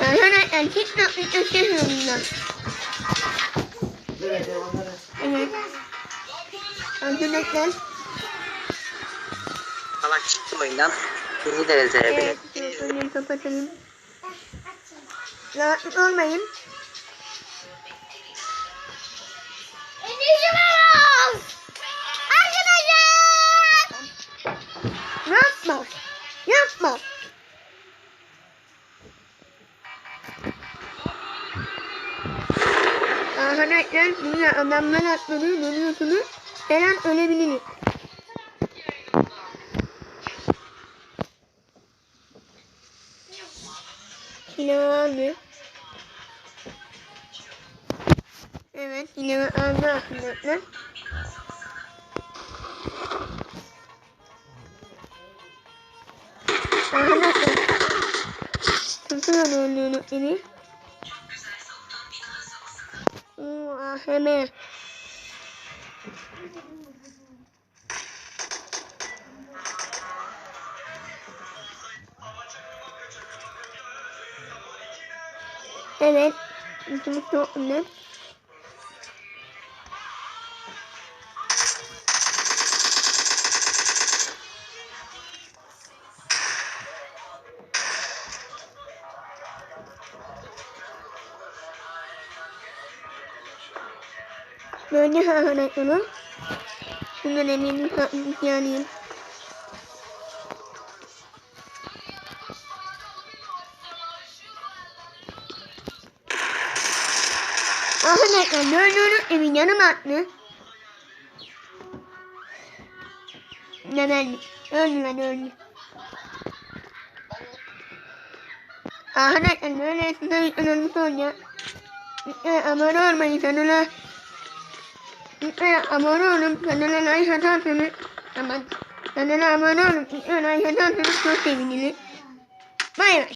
Arkadaşlar hiç naklit istemiyorum bundan. Evet. Evet. Arkadaşlar. Salak çıktım oyundan. Bizi de rezerve Evet. Önleri kapatalım. Rahatsız olmayın. Yapma. Arkadaşlar burada adamlar atladı görüyorsunuz. Her an ölebiliriz. Silahı aldı. Evet aldı arkadaşlar. Arkadaşlar. Tutuyor öldüğünü beni. Oo, AHM. Evet. Bizim çok Böyle arkadaşlar. Şundan eminim yanayım. Arkadaşlar gördüğünüz evin yanıma attı. Neden? Öldü lan öldü. Arkadaşlar böyle size bir önemli soracağım. Lütfen abone olmayı kanala. Lütfen abone olun. Kanala like atarsanız. Aman. Kanala abone olun. Lütfen like atarsanız çok sevinirim. Bay bay.